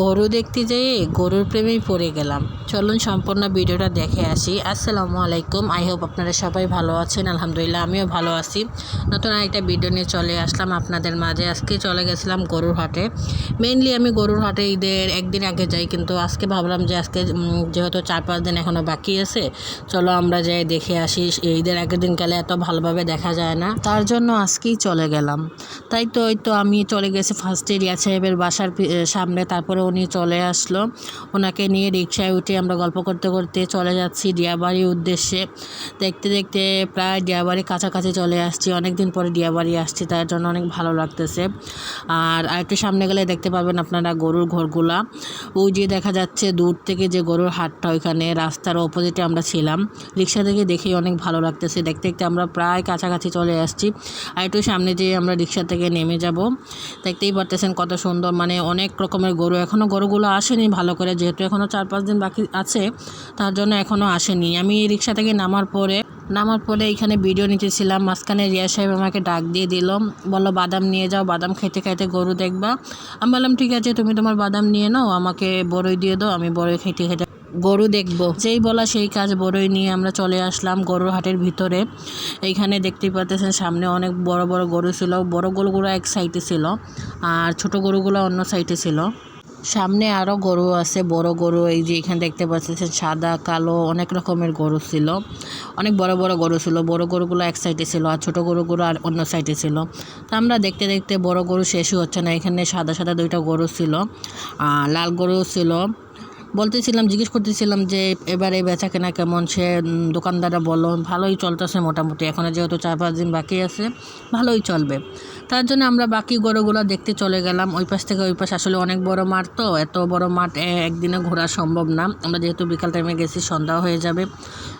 গরু দেখতে যেয়ে গরুর প্রেমেই পড়ে গেলাম। চলুন সম্পূর্ণ ভিডিওটা দেখে আসি। আসসালামু আলাইকুম। আই হোপ আপনারা সবাই ভালো আছেন। আলহামদুলিল্লাহ, আমিও ভালো আছি। নতুন আরেকটা ভিডিও নিয়ে চলে আসলাম আপনাদের মাঝে। আজকে চলে গেছিলাম গরুর হাটে। মেইনলি আমি গরুর হাটে ঈদের একদিন আগে যাই, কিন্তু আজকে ভাবলাম যে আজকে যেহেতু চার পাঁচ দিন এখনও বাকি আছে, চলো আমরা যাই দেখে আসি। ঈদের আগের দিন গেলে এত ভালোভাবে দেখা যায় না। তার জন্য আজকেই চলে গেলাম। তাই তো ওই তো আমি চলে গেছি ফার্স্টে রিয়া সাহেবের বাসার সামনে। তারপরে উনি চলে আসলো। ওনাকে নিয়ে রিক্সায় উঠে আমরা গল্প করতে করতে চলে যাচ্ছি ডিয়াবাড়ির উদ্দেশ্যে। দেখতে দেখতে প্রায় ডিয়াবাড়ি কাছাকাছি চলে আসছি। অনেক দিন পরে ডিয়াবাড়ি আসছি, তার জন্য অনেক ভালো লাগতেছে। আর আরেকটু সামনে গেলে দেখতে পাবেন আপনারা গরুর ঘরগুলা। ওই যে দেখা যাচ্ছে দূর থেকে যে গরুর হাটটা, ওইখানে রাস্তার অপোজিটে আমরা ছিলাম। রিক্সা থেকে দেখেই অনেক ভালো লাগতেছে। দেখতে দেখতে আমরা প্রায় কাছাকাছি চলে আসছি। আর একটু সামনে যেয়ে আমরা রিক্সা থেকে নেমে যাব। দেখতেই পারতেছেন কত সুন্দর মানে অনেক রকমের গরু এখনও গরুগুলো আসেনি ভালো করে, যেহেতু এখনও চার পাঁচ দিন বাকি আছে, তার জন্য এখনও আসেনি। আমি রিক্সা থেকে নামার পরে নামার পরে এখানে ভিডিও নিতেছিলাম, মাঝখানে রিয়া সাহেব আমাকে ডাক দিয়ে দিল, বলল, বাদাম নিয়ে যাও, বাদাম খাইতে খাইতে গরু দেখবা। আমি বললাম, ঠিক আছে, তুমি তোমার বাদাম নিয়ে নাও, আমাকে বড়ই দিয়ে দাও, আমি বড়ই খেতে খাইতে গরু দেখব। যেই বলা সেই কাজ বড়ই নিয়ে আমরা চলে আসলাম গরুর হাটের ভিতরে। এইখানে দেখতেই পাচ্ছেন, সামনে অনেক বড় বড় গরু ছিল, বড় গরুগুলো এক সাইডে ছিল, আর ছোট গরুগুলো অন্য সাইডে ছিল। সামনে আরও গরু আছে, বড় গরু, এই যে এখানে দেখতে পাচ্ছেন সাদা, কালো, অনেক রকমের গরু ছিল। অনেক বড় বড় গরু ছিল, বড় গরুগুলো এক সাইডে ছিল আর ছোট গরুগুলো আর অন্য সাইডে ছিল। তো আমরা দেখতে দেখতে বড় গরু শেষই হচ্ছে না, এখানে সাদা সাদা দুইটা গরু ছিল লাল গরু ছিল। বলতেছিলাম, জিজ্ঞেস করতেছিলাম যে, এবারে বেচা কেনা কেমন? সে দোকানদাররা বলল ভালোই চলতেছে মোটামুটি। এখনও যেহেতু চার পাঁচ দিন বাকি আছে, ভালোই চলবে। তার জন্য আমরা বাকি গরুগুলো দেখতে চলে গেলাম। ওই পাশ থেকে ওই পাশ আসলে অনেক বড় মাঠ তো, এত বড় মাঠ একদিনে ঘোরা সম্ভব না। আমরা যেহেতু বিকাল টাইমে গেছি, সন্ধ্যা হয়ে যাবে।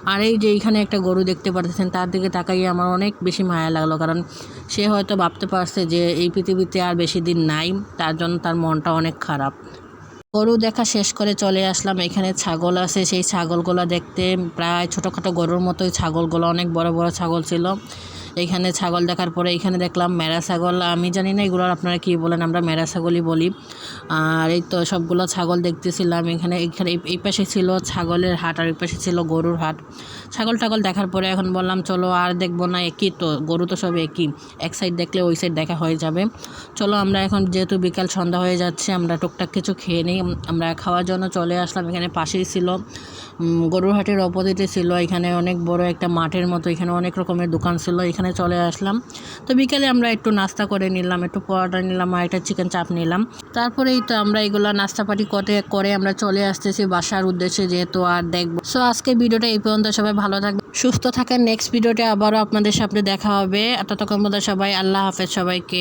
আর এই যে এইখানে একটা গরু দেখতে পারতেছেন, তার দিকে তাকাইয়ে আমার অনেক বেশি মায়া লাগল। কারণ সে হয়তো ভাবতে পারছে যে, এই পৃথিবীতে আর বেশি দিন নাই, তার জন্য তার মনটা অনেক খারাপ। গরু দেখা শেষ করে চলে আসলাম। এখানে ছাগল আছে। সেই ছাগলগুলো দেখতে প্রায় ছোটোখাটো গরুর মতোই ছাগলগুলো, অনেক বড় বড় ছাগল ছিল। এখানে ছাগল দেখার পরে এখানে দেখলাম মেরা ছাগল। আমি জানি না এগুলোর আপনারা কী বলেন, আমরা মেরা ছাগলই বলি। আর এই তো সবগুলো ছাগল দেখতেছিলাম। এখানে এখানে এই- পাশে ছিল ছাগলের হাট আর এই পাশে ছিল গরুর হাট। ছাগল টাগল দেখার পরে এখন বললাম, চলো আর দেখব না একই তো, গরু তো সব একই। এক সাইড দেখলে ওই সাইড দেখা হয়ে যাবে। চলো আমরা এখন যেহেতু বিকাল সন্ধ্যা হয়ে যাচ্ছে, আমরা টুকটাক কিছু খেয়ে নিই। আমরা খাওয়ার জন্য চলে আসলাম, এখানে পাশেই ছিল। গরুর হাটের অপোজিটে ছিল। এখানে অনেক বড় একটা মাঠের মতো, এখানে অনেক রকমের দোকান ছিল। এখানে চলে আসলাম। তো বিকেলে আমরা একটু নাস্তা করে নিলাম, একটু পরোটা নিলাম, আর একটা চিকেন চাপ নিলাম। তারপরেই তো আমরা এগুলো নাস্তা পাটি করে করে আমরা চলে আসতেছি বাসার উদ্দেশ্যে যেহেতু আর দেখব। সো আজকে ভিডিওটা এই পর্যন্ত, সবাই ভালো থাকবে সুস্থ থাকেন। নেক্সট ভিডিওটা আবারও আপনাদের সামনে দেখা হবে। ততক্ষণ মধ্যে সবাই, আল্লাহ হাফেজ সবাইকে।